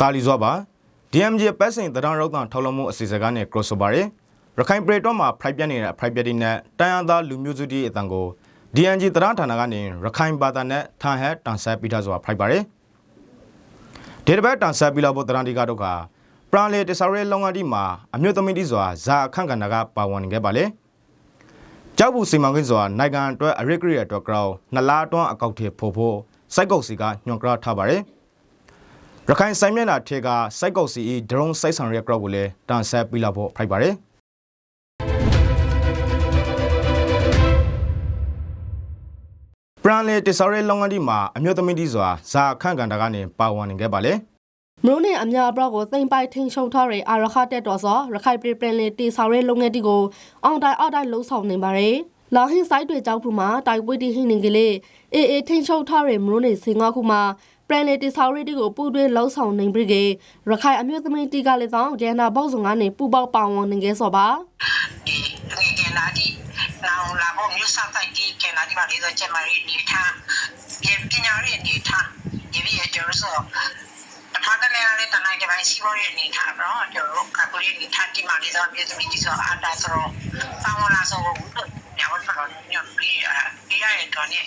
တာလီဇွာပါ DMG ပတ်စင်တရံရောက်တန်ထောက်လုံးမှုအစီအစဉ်ကနေ crossover ရရခိုင်ပရိတော့မှာ flight ပြတ်နေတဲ့ flight ပြတ်တဲ့နဲ့တန်ရသားလူမျိုးစုတီအတန်ကို DNG တရံဌာနကနေရခိုင်ဘာသာနဲ့ထန်ဟက်တန်ဆက်ပြီးသားဆိုတာ flight ပါတယ်ဒီတစ်ပတ်တန်ဆက်ပြီးတော့တရံဒီကတော့ကပရန်လေတဆရဲလောင်းကတိမှာအမျိုးသမီးတီစွာဇာအခန့်ကဏ္ဍကပါဝင်နေခဲ့ပါလေကြောက်ဘူးစီမံကိန်းစွာနိုင်ငံအတွက်အရစ်ဂရီအတွက်ကြောက်နှစ်လားတွန်းအကောက်ထေဖို့ဖို့စိုက်ကုတ်စီကညွန်ကရထားပါတယ် ရခိုင်ဆိုင်မျက်နှာထေကစိုက်ကုတ်စီဒရုန်းစိုက်ဆောင်ရက်ကြောက်ကိုလည်းတန်ဆက်ပြီးတော့ဖိုက်ပါတယ်ပရန်လေတဆရဲလောင်းကတိမှာအမျိုးသမီးတီစွာဇာအခန့်ကဏ္ဍကနေပါဝင်နေခဲ့ပါလေမရိုးနဲ့အများအပြားကိုသိမ့်ပိုက်ထိန်ရှုံထားတဲ့အာရခတက်တော်စောရခိုင်ပြည်ပြည်လေတီဆောင်ရဲလုပ်ငန်းတီကိုအောင်တိုင်အောက်တိုင်လှုပ်ဆောင်နေပါတယ်။လာဟင်းဆိုင်တွေကြောက်ဖို့မှာတိုက်ပွဲတီဟင်းနေကလေးအေးအေးထိန်ရှုံထားတဲ့မရိုးနဲ့စင်ငါခုမှာ ပြည်လေတီဆောင်ရဲတီကိုပူတွဲလှုပ်ဆောင်နေပြီးကရခိုင်အမျိုးသမီးတီကလည်းတော့ဂျန်နာဘောက်စုံကနေပူပေါက်ပါဝင်နေခဲ့စောပါဒီငယ်ငယ်လာဒီနောင်လာဖို့မျိုးစားတိုက်ဒီကဲလာဒီပါလေတော့ကျမရီနေထားပြင်ပညာရေးနေထားဒီပြည့်ကျော်ဆိုတခါတလေလည်းတနိုင်ကြပိုင်းစီဘောရေးနေထားတော့ကျော်ကကူရီနေထားဒီမှာလေတော့ပြည်သူပြည်ဆိုအတာဆိုတော့ပါဝလာဆိုတော့ညောင်းတော့ညောင်းပြီးဒီရရဲ့တော့နေ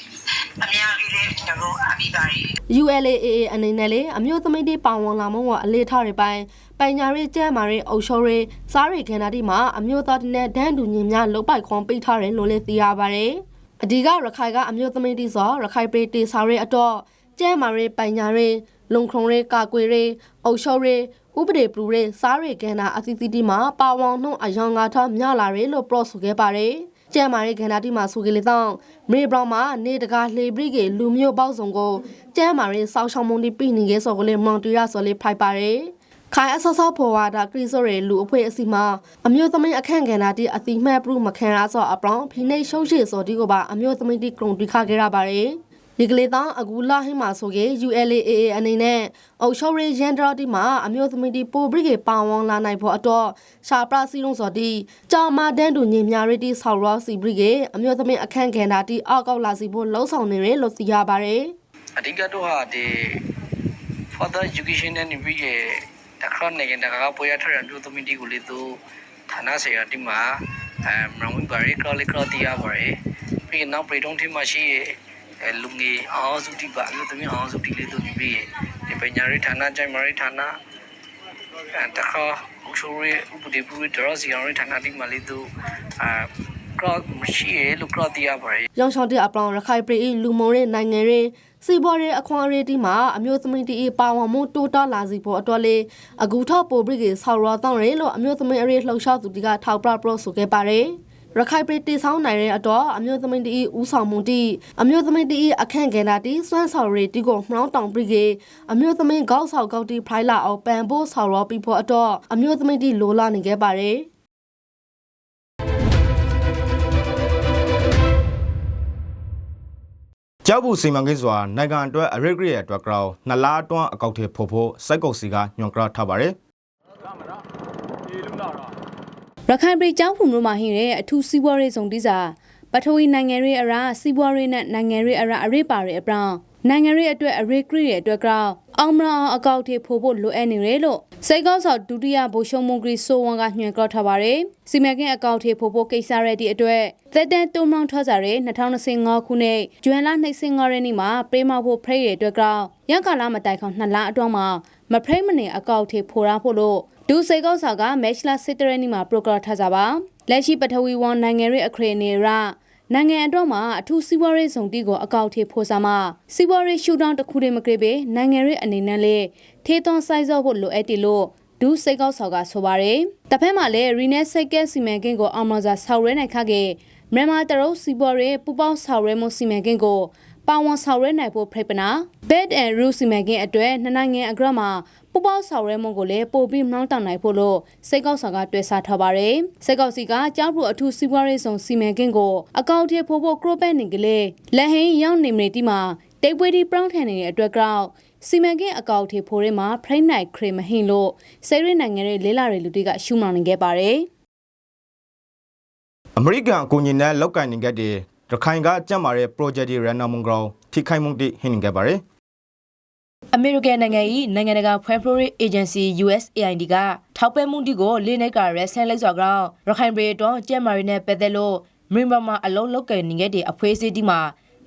အများကြီးလေကျွန်တော်အပိပါရီ ULAA အနေနဲ့လေအမျိုးသမီးတွေပါဝင်လာမှုကအလေးထားတွေပိုင်းပညာရေးကျဲမာရေးအုပ်ချုပ်ရေးစားရိခန္ဓာတိမှာအမျိုးသားတွေနဲ့ဒန်းတူညီများလုတ်ပိုက်ခွန်ပိတ်ထားတယ်လို့လည်းသိရပါတယ်။အဒီကရခိုင်ကအမျိုးသမီးတွေဆိုရခိုင်ပြည်တေစာရေးအတော့ကျဲမာရေးပညာရေးလုံခုံရေးကာကွယ်ရေးအုပ်ချုပ်ရေးဥပဒေပလူရေးစားရိခန္ဓာအစီအစီတီမှာပါဝင်နှုတ်အယောင်ငါထမြလာတယ်လို့ပြောဆိုခဲ့ပါတယ်။ ကျဲမာရေးခန္ဓာတိမှာဆိုကြလေတော့မေဘရောင်မှာနေတကာလှေပရိကေလူမျိုးပေါက်စုံကိုကျဲမာရေးစောက်ရှောင်းမုံတိပြည်နေခဲ့စော်ကလေးမောင်တူရစော်လေးဖိုက်ပါတယ်။ခိုင်အဆော့ဆော့ဖော်ဝါဒကရီဆိုရဲလူအဖွဲအစီမှာအမျိုးသမီးအခန့်ကဏ္ဍတိအတိမှတ်ပြုမခံရစောအပရောင်ဖိနေရှုံးရှိစော်ဒီကိုပါအမျိုးသမီးတိကရုံတိခခဲ့ရပါတယ်။ ဒီကလေးတောင်အကူလာဟင်းမှာဆိုကေ ULAA အနေနဲ့အုပ်ချုပ်ရေးရန်ဒရတီမှာအမျိုးသမီးတီပိုဘရိကေပါဝန်လာနိုင်ဖို့အတော့ရှာပရာစီလုံးစော်တီကြာမာတန်းတူညင်များရီတီဆောက်ရောစီဘရိကေအမျိုးသမီးအခန့်ကဏ္ဍတီအောက်ကောက်လာစီဖို့လှုံ့ဆော်နေတယ်လို့သိရပါတယ်အဓိကတော့ဟာဒီ further education နဲ့နေပြီးရတခါနိုင်ငံတကာကပေါ်ရထရမျိုးသမီးတွေကိုလေသူဌာနဆိုင်ရာဒီမှာအဲမရမဘာရီကလကတီယာပါရယ်ပြီးနောက်ပြည်တော်ထင်းမှာရှိရ အဲလူငယ်အောင်စုတိပါမျိုးသမီးအောင်စုတိလေးသူနေပြီးရဒီပညာရေးဌာနကျိုင်မာရေးဌာနအဲတခါဥချိုးရဥပဒေပူရဒရစီအောင်ရေးဌာနဒီမှာလေသူအာကရမရှိရလူကရတီယာပါရယ်။ရောင်ချောင်းတီအပလောင်ရခိုင်ပြည်လူမုံရဲ့နိုင်ငံရေးစီဘော်ရဲ့အခွန်ရေးတီမှာအမျိုးသမီးတီပါဝန်မှုတိုးတာလာစီဖို့အတွက်လေအကူထောက်ပိုဘရိကေဆောက်ရောတောင်းရဲလို့အမျိုးသမီးအရေးလှုပ်ရှားသူတီကထောက်ပြပလို့ဆိုခဲ့ပါတယ်။ ရခိုင်ပြည်တီဆောင်နိုင်တဲ့အတော့အမျိုးသမီးတီဦးဆောင်မှုတီအမျိုးသမီးတီအခန့်ကဏ္ဍတီစွမ်းဆောင်ရီတီကိုမှောင်းတောင်ပြီးကေအမျိုးသမီးကောက်ဆောက်ကောက်တီဖိုင်လာအောင်ပန်ဖို့ဆောက်ရောပြီးဖို့အတော့အမျိုးသမီးတီလိုလာနေခဲ့ပါတယ်။ကြောက်ဘူးစီမံကိန်းစွာနိုင်ငံအတွက်အရစ်ဂရီအတွက်ကြောက်နှစ်လားတွန်းအကောက်ထေဖို့ဖို့စိုက်ကုတ်စီကညွန်ကရထားပါတယ် ရခိုင်ပြည်ကျောင်းဖုံမြို့မှာဟင်းတဲ့အထူးစီးပွားရေးဆောင်တိစာပထဝီနိုင်ငံရေးအရာစီးပွားရေးနဲ့နိုင်ငံရေးအရာအရေးပါတဲ့အပြောင်းနိုင်ငံရေးအတွက်အရေးကရီရဲ့အတွက်ကြောင့်အောင်မရအောင်အကောက်ထေဖို့ဖို့လိုအပ်နေတယ်လို့စိတ်ကောက်ဆောက်ဒုတိယဗိုလ်ချုပ်မုန်ဂရီဆိုဝန်ကညွှန်ကြောက်ထားပါတယ်စီမံကိန်းအကောက်ထေဖို့ဖို့ကိစ္စရတဲ့အတွက်သက်တမ်းတုံမောင်းထွက်စားတဲ့2025ခုနှစ်ဇွန်လ25ရက်နေ့မှာပရိမောက်ဖို့ဖရိရဲ့အတွက်ကြောင့်ရန်ကာလမတိုင်ခေါနှစ်လအတွင်းမှာ မဖရိမနေအကောက်ထေဖို့ရဖို့လို့ဒူစိတ်ကောက်ဆောက်ကမက်ချ်လာစစ်တရနီမှာပရိုဂရမ်ထားကြပါလက်ရှိပထဝီဝန်နိုင်ငံရေးအခရေနေရနိုင်ငံအတွက်မှာအထူးစီးပွားရေးဆောင်တီကိုအကောက်ထေဖို့စားမှာစီးပွားရေးရှူတောင်းတစ်ခုတည်းမကြိပေနိုင်ငံရေးအနေနဲ့လေထေးသွန်းစိုက်စော့ဖို့လိုအပ်တယ်လို့ဒူစိတ်ကောက်ဆောက်ကဆိုပါတယ်။တစ်ဖက်မှာလည်းရီနက်စိတ်ကဲစီမံကိန်းကိုအောင်မစာဆောက်ရဲနိုင်ခခဲ့မြန်မာတရုတ်စီးပွားရေးပူပေါင်းဆောက်ရဲမှုစီမံကိန်းကို ပါဝန်ဆောင်ရဲနိုင်ဖို့ဖိပနာ Bed and Rule စီမံကိန်းအတွက်နှစ်နိုင်ငံအကြမ်းမှာပူပေါင်းဆောင်ရဲမှုကိုလည်းပို့ပြီးမှောင်းတောင်နိုင်ဖို့လို့စိတ်ကောက်ဆောင်ကတွေ့ဆထားပါတယ်။စိတ်ကောက်စီကကြောက်ဖို့အထူးစီးပွားရေးဆောင်စီမံကိန်းကိုအကောင့်ထဲဖို့ဖို့ကရိုပက်နေကလေးလက်ဟင်းရောက်နေမတီမှာတိတ်ပွေးဒီပရောင်းထန်နေတဲ့အတွက်ကြောင့်စီမံကိန်းအကောင့်ထဲဖို့ရဲမှာဖရိတ်နိုင်ခရမဟင်လို့စိတ်ရနိုင်ငံရဲ့လေးလာတွေလူတွေကရှုမောင်နေခဲ့ပါတယ်။အမေရိကန်အကူအညီနဲ့လောက်ကင်နေခဲ့တဲ့ ရခိုင်ကကြက်မာတဲ့ project တွေ random မုံကောင်ထိခိုက်မှုတိဟင်းနေခဲ့ပါတယ်အမေရိကန်နိုင်ငံ၏နိုင်ငံတကာဖွံ့ဖြိုးရေး agency USAID ကထောက်ပံ့မှုတီကိုလေးနိုင်ကရဲဆန်လိုက်စွာကြောင့်ရခိုင်ပြည်တော်ကျဲမာရီနဲ့ပတ်သက်လို့မြန်မာမှာအလုံးလောက်ကနေခဲ့တဲ့အဖွေးအစည်းတီမှာ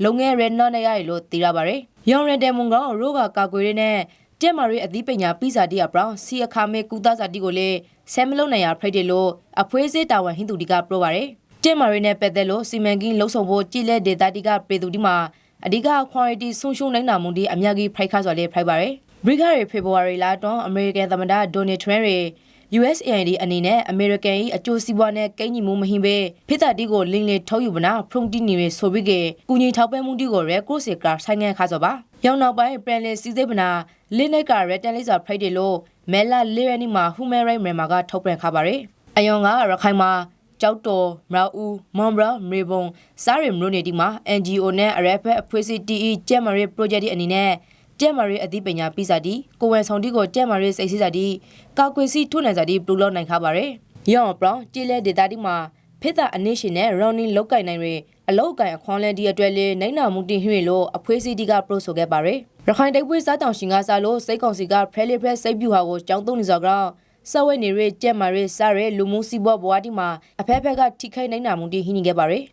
လုံငယ်ရနော်နေရရလို့သိရပါတယ်။ရောင်ရတဲ့မုံကောင်ရိုးကကာကွယ်ရင်းနဲ့ကျဲမာရီအသိပညာပြီးစာတီအပရောင်စီအခါမဲကူသားစာတီကိုလေဆမ်မလုံးနိုင်ရဖိတ်တယ်လို့အဖွေးအစည်းတာဝန်ဟိန္ဒူတီကပြောပါတယ်။ ကျဲမာရီနဲ့ပတ်သက်လို့စီမံကိန်းလှုပ်ဆောင်ဖို့ကြည်လက်ဒေတာတီကပေသူတီမှာအဓိက quality ဆုံးရှုံးနိုင်တာမှုဒီအများကြီးဖိုက်ခါဆိုလေဖိုက်ပါတယ်။ဘရိဂရီဖေဖော်ဝါရီလတွင်အမေရိကန်သမ္မတဒိုနယ်ထရန့်ရီ USAID အနေနဲ့အမေရိကန်၏အကျိုးစီးပွားနဲ့ကိန်းညီမှုမဟင်ပဲဖိသတီကိုလင်းလေထုတ်ယူမနာဖရုန်တီနီရီဆိုပြီးကကူညီထောက်ပံ့မှုတီကိုရဲကိုစီကဆိုင်ငံခါစောပါရောင်နောက်ပိုင်းပြန်လည်စီစစ်မနာလင်းလိုက်ကရဲတန်လေးစာဖိုက်တယ်လို့မဲလာလေးရနီမှာ Human Rights မြန်မာကထုတ်ပြန်ခါပါရယ်အယောင်ကရခိုင်မှာ ကျောက်တော်မရာဦးမွန်ဘရာမေဘုံစားရမလို့နေဒီမှာ NGO နဲ့အရက်ဖက်အဖွဲ့အစည်း TE ကျက်မရီ project အနေနဲ့ကျက်မာရီအသိပညာပြီးစာတီကိုဝန်ဆောင်တီကိုကျက်မာရီစိတ်စီစာတီကာကွယ်စီထုနိုင်စာတီပလူလောက်နိုင်ခါပါရယ်ရောင်ပရောင်ကြည်လဲဒေတာတီမှာဖိသအနစ်ရှင်နဲ့ရော်နီလောက်ကင်နိုင်တွေအလောက်ကင်အခွန်လန်ဒီအတွက်လေးနိုင်နာမှုတင်ဟွေလို့အဖွေးစီတီကပရိုဆိုခဲ့ပါရယ်ရခိုင်တိုက်ပွဲစားတောင်ရှင်ကစားလို့စိတ်ကောင်စီကဖရဲလီဖရဲစိတ်ပြူဟာကိုကြောင်းသုံးနေစောကြောင်း ဆဝဲနေရကျက်မာရီစားရဲလူမှုစီးပွားဘဝတီမှာအဖက်ဖက်ကထိခိုက်နိုင်နာမှုတင်ဟင်းနေခဲ့ပါရယ်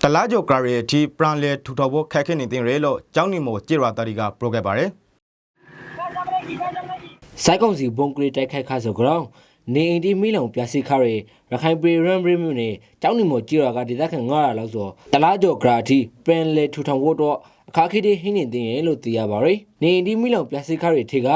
တလားကျော်ကရရဲ့အထိပရန်လေထူထော်ဖို့ခက်ခဲနေတဲ့ရဲလို့ကျောင်းနေမောကြေရာတာဒီကပရိုခဲ့ပါတယ်စိုက်ကုံစီဘုံကရီတိုက်ခိုက်ခါဆိုကြောင်းနေအိမ်ဒီမီလောင်ပြစီခါရရခိုင်ပြည်ရမ်ဘရီမြို့နယ်ကျောင်းနေမော်ကြီးရကဒေသခံ900လောက်ဆိုတလားကျော်ဂရာတီပန်လေထူထောင်ဖို့တော့အခါခေတဟင်းနေတင်ရလို့သိရပါရယ်နေအိမ်ဒီမီလောင်ပြစီခါရထေက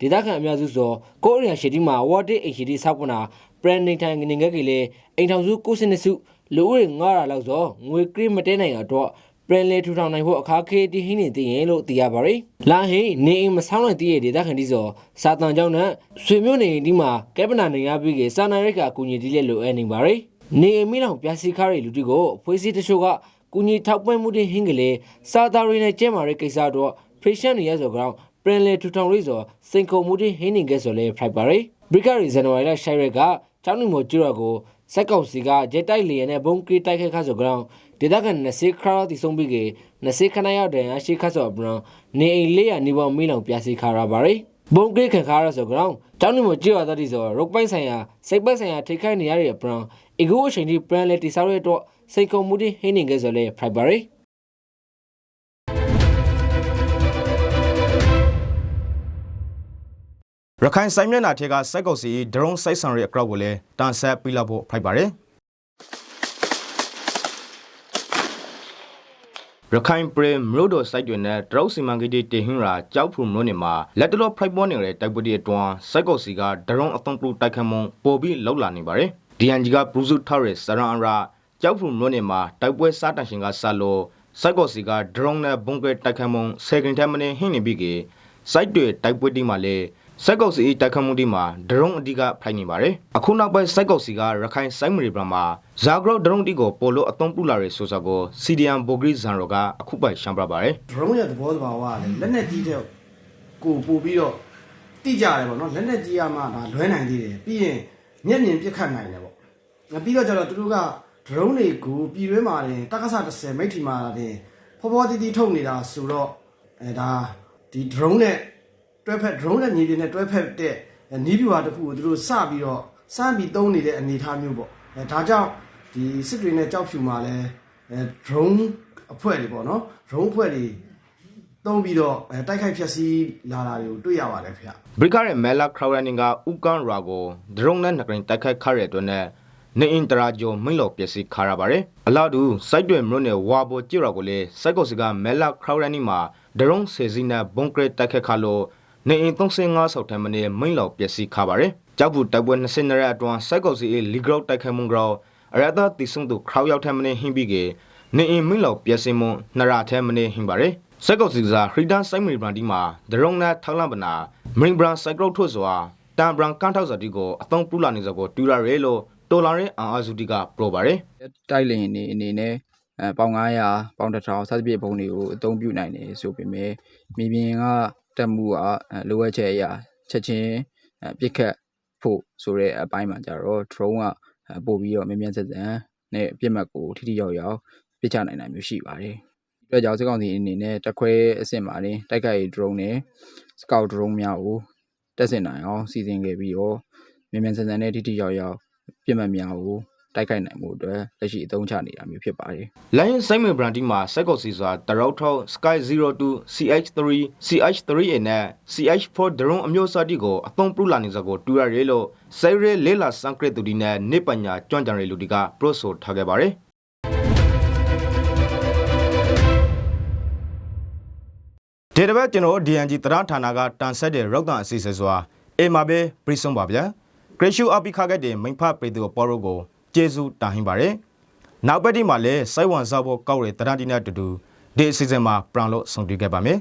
ဒေသခံအများစုဆိုကိုရီးယားရှီတီမှာဝါတစ်အိမ်ရှီတီစောက်ပနာပရန်နေထိုင်ငငယ်ကလေးအိမ်ထောင်စု69စုလူဦးရေ900လောက်ဆိုငွေကရစ်မတဲနိုင်တော့ပြန်လေထူထောင်နိုင်ဖို့အခါခေတီဟင်းနေတည်ရင်လို့သိရပါတယ်။လာဟိနေအိမ်မဆောင်နိုင်တည်ရဲ့ဒေသခံတီစောစာတန်ကြောင့်နဲ့ဆွေမျိုးနေအိမ်ဒီမှာကဲပနာနေရပြီးကစာနာရိတ်ကအကူညီတီးလက်လိုအပ်နေပါတယ်။နေအိမ်မိလောင်ပြစီခါရီလူတီကိုဖွေးစီတချို့ကကူညီထောက်ပံ့မှုတွေဟင်းကလေးစာသားရင်းနဲ့ကျဲမာတဲ့ကိစ္စတော့ဖရရှန်နေရဆိုကြောင့် ပြန်လေထူထောင်ရိစောစိန်ခုံမှုတွေဟင်းနေခဲ့ဆိုလဲဖိုက်ပါတယ်။ဘရိကရီဇန်နဝါရီလရှိုင်ရက်ကချောင်းနီမိုကျူရကိုစက်ကောင်စီကဂျက်တိုက်လီယန်နဲ့ဘုံကီတိုက်ခိုက်ခါဆိုကြောင်းဒေသခံ20ခရာတီဆုံးပြီးက20ခဏရောက်တယ်အရှိခါဆိုအပရန်နေအိမ်လေးရနေပေါမီလောင်ပြစီခါရပါရယ်ဘုံကီခံခါရဆိုကြောင်းတောင်းနေမကြည့်ရတဲ့ဒီဆိုရုပ်ပိုင်းဆိုင်ရာစိတ်ပိုင်းဆိုင်ရာထိခိုက်နေရတဲ့အပရန်အဂိုအချိန်ဒီပရန်လေတီဆောက်ရတော့စိတ်ကုံမှုတွေဟင်းနေခဲ့ဆိုလေဖ ရိုက်ပါရယ်ရခိုင်ဆိုင်မျက်နှာထက်ကစိုက်ကုတ်စီဒရုန်းစိုက်ဆန်ရဲ့အကောက်ကိုလည်းတန်ဆက်ပြီးလောက်ဖို့ဖိုက်ပါတယ်ရခိုင်ပရမြို့တော်စိုက်တွေနဲ့တရုတ်စီမံကိန်းတွေတင်ဟင်းရာကြောက်ဖူမြို့နယ်မှာလက်တလောဖိုက်ပေါ်နေတဲ့တိုက်ပွဲတွေအတွင်းစိုက်ကုတ်စီကဒရုန်းအသုံးပြုတိုက်ခတ်မှုပိုပြီးလောက်လာနေပါတယ် DNG ကပရူစုထားရစရန်အရာကြောက်ဖူမြို့နယ်မှာတိုက်ပွဲစားတန်ရှင်ကဆလို့စိုက်ကုတ်စီကဒရုန်းနဲ့ဘုံကဲတိုက်ခတ်မှုဆယ်ကင်ထက်မနည်းဟင်းနေပြီးကစိုက်တွေတိုက်ပွဲတီမှာလည်း စိုက်ကောက်စီတိုက်ခတ်မှုဒီမှာဒရုန်းအဓိကဖိုင်နေပါတယ်အခုနောက်ပိုင်းစိုက်ကောက်စီကရခိုင်စိုက်မရီဘရမှာဇာဂရော့ဒရုန်းတီကိုပိုလို့အသုံးပြုလာရဲဆိုစကိုစီဒီယန်ဘိုဂရီဇန်ရောကအခုပိုင်ရှမ်းပြပါတယ်ဒရုန်းရဲ့သဘောသဘာဝကလည်းလက်နဲ့ကြီးတဲ့ကိုပို့ပြီးတော့တိကြတယ်ပေါ့နော်လက်နဲ့ကြီးရမှဒါလွဲနိုင်သေးတယ်ပြီးရင်မျက်မြင်ပြစ်ခတ်နိုင်တယ်ပေါ့ငါပြီးတော့ကျတော့သူတို့ကဒရုန်းတွေကိုပြည်တွင်းမှာတင်တက္ကသ30မိတ်ထီမှာတင်ဖောဖောတီးတီးထုတ်နေတာဆိုတော့အဲဒါဒီဒရုန်းနဲ့ တွဲဖက်ဒရုန်းနဲ့မြေပြင်နဲ့တွဲဖက်တဲ့နီးပြူဟာတစ်ခုကိုသူတို့စပြီးတော့စမ်းပြီးသုံးနေတဲ့အနေအထားမျိုးပေါ့အဲဒါကြောင့်ဒီစစ်တွေနဲ့ကြောက်ဖြူမှာလဲအဲဒရုန်းအဖွဲ့တွေပေါ့နော်ဒရုန်းအဖွဲ့တွေတုံးပြီးတော့အဲတိုက်ခိုက်ဖျက်ဆီးလာတာတွေကိုတွေ့ရပါတယ်ခင်ဗျဘရိကရဲ့မဲလာခရောရနင်ကဥကန်ရာကိုဒရုန်းနဲ့နှကရင်တိုက်ခတ်ခရတဲ့အတွက်နဲ့နေအင်တရာဂျိုမိန်လောပျက်စီးခါရပါတယ်အလားတူစိုက်တွေမြို့နယ်ဝါဘောကြည့်ရာကိုလေစိုက်ကောက်စီကမဲလာခရောရနင်မှာဒရုန်းဆယ်စီနဲ့ဘုံကရတိုက်ခတ်ခါလို့ နေအင်35ဆောက်ထမ်းမနေမိန်လောပျက်စီးခါပါတယ်ကြောက်ဘူးတိုက်ပွဲ20ရက်အတွင်းစိုက်ကောက်စီလီဂရော့တိုက်ခတ်မှုကြောအရသာတီဆုံသူခရောရောက်ထမ်းမနေဟင်းပြီးကနေအင်မိန်လောပျက်စီးမှုနှစ်ရာထမ်းမနေဟင်းပါတယ်စက်ကောက်စီစာခရီဒန်ဆိုင်မီဘရန်ဒီမှာဒရုန်းနဲ့ထောက်လန့်ပနာမရင်ဘရန်စိုက်ကရုတ်ထွတ်စွာတန်ဘရန်ကန်ထောက်စာတီကိုအသုံးပြုလာနေစကိုတူရရဲလို့တော်လာရဲ့အာအာဇူတီကပရိုပါတယ်တိုက်လင်နေအနေနဲ့အဲပေါင်900ပေါင်1000စသဖြင့်ပုံတွေကိုအသုံးပြုနိုင်တယ်ဆိုပေမဲ့မြေပြင်က တက်မှုကအဲလိုအပ်ချက်အရာချက်ချင်းအဲပြစ်ခတ်ဖို့ဆိုတဲ့အပိုင်းမှာကြတော့ drone ကအဲပို့ပြီးတော့မြင်မြန်ဆက်ဆန်နဲ့ပြစ်မှတ်ကိုထိထိရောက်ရောက်ပြစ်ချနိုင်တာမျိုးရှိပါတယ်အတွက်ကြောင့်စစ်ကောင်စီအနေနဲ့တက်ခွဲအဆင့်မှာနေတိုက်ခိုက်ရေး drone နဲ့ scout drone များကိုတက်ဆင်နိုင်အောင်စီစဉ်ခဲ့ပြီးတော့မြန်မြန်ဆန်ဆန်နဲ့ထိထိရောက်ရောက်ပြစ်မှတ်များကို တိုက်ခိုက်နိုင်မှုအတွက်လက်ရှိအသုံးချနေတာမျိုးဖြစ်ပါတယ်လိုင်းစိုင်းမင်ဘရန်တီမှာစက်ကော့စီစွာတရောက်ထောက် Sky 02 CH3 CH3A နဲ့ CH4 drone အမျိုးအစားတီကိုအသုံးပြုလာနေစကိုတူရရဲလို့စိုင်းရဲလေးလာစံကရတူဒီနဲ့နေပညာကျွမ်းကြံရဲလူဒီကပရိုဆိုထားခဲ့ပါတယ် ဒီတစ်ပတ်ကျွန်တော် DNG တရဌာနကတန်ဆက်တဲ့ရောက်တန်အစီအစဉ်စွာအေမာပဲပြဆုံးပါဗျာဂရေရှူအပိခခဲ့တဲ့မိဖပေသူပေါ်ရိုကို ကျေးဇူးတာဟင်းပါတယ်နောက်ပတ်ဒီမှာလည်းစိုက်ဝန်စားဖို့ကောက်ရတဲ့တရတီနဲ့အတူတူဒီအစီအစဉ်မှာပရန်လို့ဆုံတွေ့ခဲ့ပါမယ်